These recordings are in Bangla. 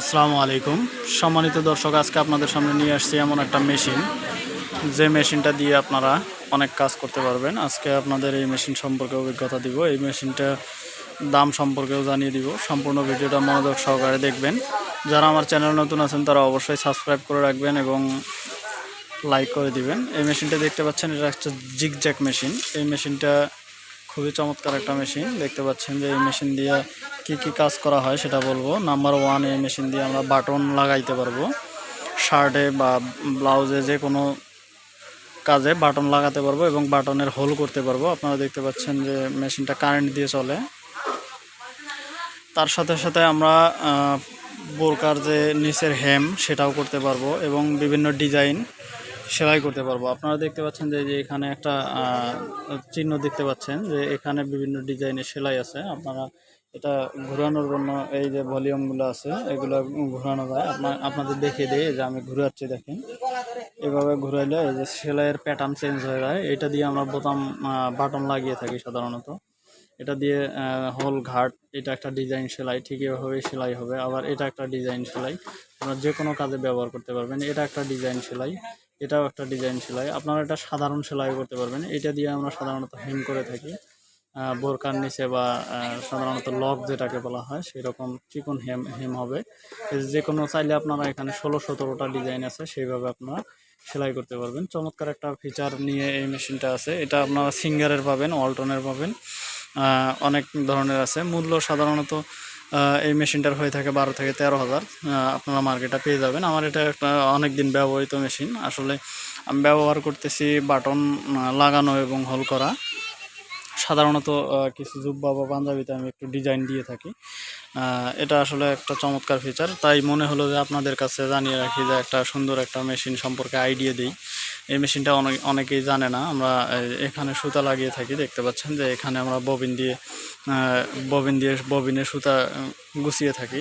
আসসালামু আলাইকুম। সম্মানিত দর্শক, আজকে আপনাদের সামনে নিয়ে আসছি এমন একটা মেশিন। যে মেশিনটা দিয়ে আপনারা অনেক কাজ করতে পারবেন। আজকে আপনাদের এই মেশিন সম্পর্কে অভিজ্ঞতা দিব। এই মেশিনটা দাম সম্পর্কেও জানিয়ে দিব। সম্পূর্ণ ভিডিওটা মনোযোগ সহকারে দেখবেন। যারা আমার চ্যানেল নতুন আছেন, তারা অবশ্যই সাবস্ক্রাইব করে রাখবেন এবং লাইক করে দিবেন। এই মেশিনটা দেখতে পাচ্ছেন, এটা একটা জিগজ্যাক মেশিন। এই মেশিনটা খুবই চমৎকার একটা মেশিন। দেখতে পাচ্ছেন যে এই মেশিন দিয়ে কি কি কাজ করা হয় সেটা বলব। নাম্বার ওয়ান এই মেশিন দিয়ে আমরা বাটন লাগাইতে পারব। শার্টে বা ব্লাউজে যে কোনো কাজে বাটন লাগাতে পারব এবং বাটনের হোল করতে পারব। আপনারা দেখতে পাচ্ছেন যে মেশিনটা কারেন্ট দিয়ে চলে। তার সাথে সাথে আমরা বোরকার যে নিচের হেম সেটাও করতে পারব এবং বিভিন্ন ডিজাইন সেলাই করতে পারব। আপনারা দেখতে পাচ্ছেন যে যে এখানে একটা চিহ্ন দেখতে পাচ্ছেন যে, এখানে বিভিন্ন ডিজাইনের সেলাই আছে। আপনারা এটা ঘোরানোর জন্য এই যে ভলিউমগুলো আছে, এগুলো ঘোরানো যায়। আপনার আপনাদের দেখিয়ে দিই, যে আমি ঘুরাচ্ছি, দেখেন। এভাবে ঘুরাইলে এই যে সেলাইয়ের প্যাটার্ন চেঞ্জ হয়ে যায়। এটা দিয়ে আমরা বোতাম বাটন লাগিয়ে থাকি সাধারণত। এটা দিয়ে হোল ঘাট, এটা একটা ডিজাইন সেলাই, ঠিক এভাবে সেলাই হবে। আবার এটা একটা ডিজাইন সেলাই আপনারা যে কোনো কাজে ব্যবহার করতে পারবেন। এটা একটা ডিজাইন সেলাই, এটাও একটা ডিজাইন সেলাই। আপনারা এটা সাধারণ সেলাই করতে পারবেন। এটা দিয়ে আমরা সাধারণত হেম করে থাকি। বোরকার নিচে বা সাধারণত লক যেটাকে বলা হয় সেই রকম চিকন হেম হেম হবে। যে কোনো চাইলে আপনারা এখানে ষোলো সতেরোটা ডিজাইন আছে, সেইভাবে আপনারা সেলাই করতে পারবেন। চমৎকার একটা ফিচার নিয়ে এই মেশিনটা আছে। এটা আপনারা সিঙ্গারের পাবেন, ওয়ালটনের পাবেন। অনেক ধরনের আছে। মূল্য সাধারণত এই মেশিনটার হয়ে থাকে বারো থেকে তেরো হাজার। আপনারা মার্কেটে পেয়ে যাবেন। আমার এটা একটা অনেক দিন ব্যবহৃত মেশিন। আসলে আমি ব্যবহার করতেছি বাটন লাগানো এবং হল করা। সাধারণত কিছু জুব্বা বা পাঞ্জাবিতে আমি একটু ডিজাইন দিয়ে থাকি। এটা আসলে একটা চমৎকার ফিচার তাই মনে হলো যে আপনাদের কাছে জানিয়ে রাখি যে একটা সুন্দর একটা মেশিন সম্পর্কে আইডিয়া দিই। এই মেশিনটা অনেক অনেকেই জানে না। আমরা এখানে সুতা লাগিয়ে থাকি, দেখতে পাচ্ছেন যে এখানে আমরা ববিন দিয়ে ববিন দিয়ে ববিনে সুতা গুছিয়ে থাকি।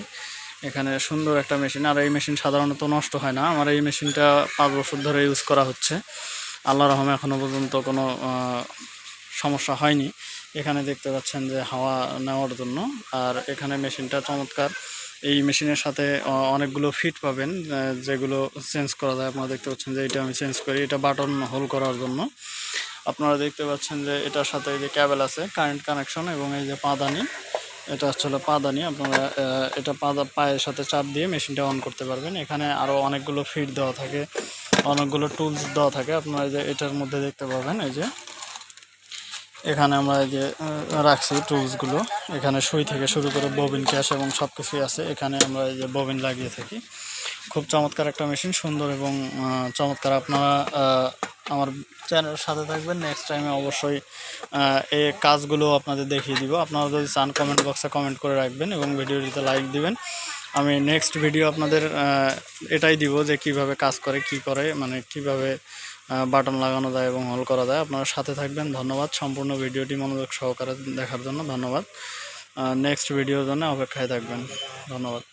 এখানে সুন্দর একটা মেশিন। আর এই মেশিন সাধারণত নষ্ট হয় না। আমার এই মেশিনটা পাঁচ বছর ধরে ইউজ করা হচ্ছে। আল্লাহ রহমে এখনও পর্যন্ত কোনো সমস্যা হয়নি। এখানে দেখতে পাচ্ছেন যে হাওয়া নেওয়ার জন্য। আর এখানে মেশিনটা চমৎকার এই মেশিনের সাথে অনেকগুলো ফিট পাবেন যেগুলো চেঞ্জ করা যায়। আপনারা দেখতে পাচ্ছেন যে এটা আমি চেঞ্জ করি। এটা বাটন হোল করার জন্য। আপনারা দেখতে পাচ্ছেন যে এটার সাথে এই যে ক্যাবেল আছে, কারেন্ট কানেকশন এবং এই যে পাদানি, এটা হচ্ছে পাদানি। আপনারা এটা পাদা, পায়ের সাথে চাপ দিয়ে মেশিনটা অন করতে পারবেন। এখানে আরও অনেকগুলো ফিট দেওয়া থাকে, অনেকগুলো টুলস দেওয়া থাকে। আপনারা যে এটার মধ্যে দেখতে পাবেন, এই যে এখানে আমরা যে রাখছি টুলসগুলো এখানে সুই থেকে শুরু করে ববিন ক্যাশ এবং সব কিছুই আছে। এখানে আমরা এই যে ববিন লাগিয়ে থাকি। খুব চমৎকার একটা মেশিন সুন্দর এবং চমৎকার। আপনারা আমার চ্যানেলের সাথে থাকবেন। নেক্সট টাইমে অবশ্যই এই কাজগুলো আপনাদের দেখিয়ে দিব। আপনারা যদি চান কমেন্ট বক্সে কমেন্ট করে রাখবেন এবং ভিডিওটিতে লাইক দিবেন। আমি নেক্সট ভিডিও আপনাদের এটাই দিব যে কীভাবে কাজ করে, কি করে মানে কীভাবে বাটন লাগানো যায় এবং হল করা যায়। আপনারা সাথে থাকবেন। ধন্যবাদ। সম্পূর্ণ ভিডিওটি মনোযোগ সহকারে দেখার জন্য ধন্যবাদ। নেক্সট ভিডিওর জন্য অপেক্ষায় থাকবেন। ধন্যবাদ।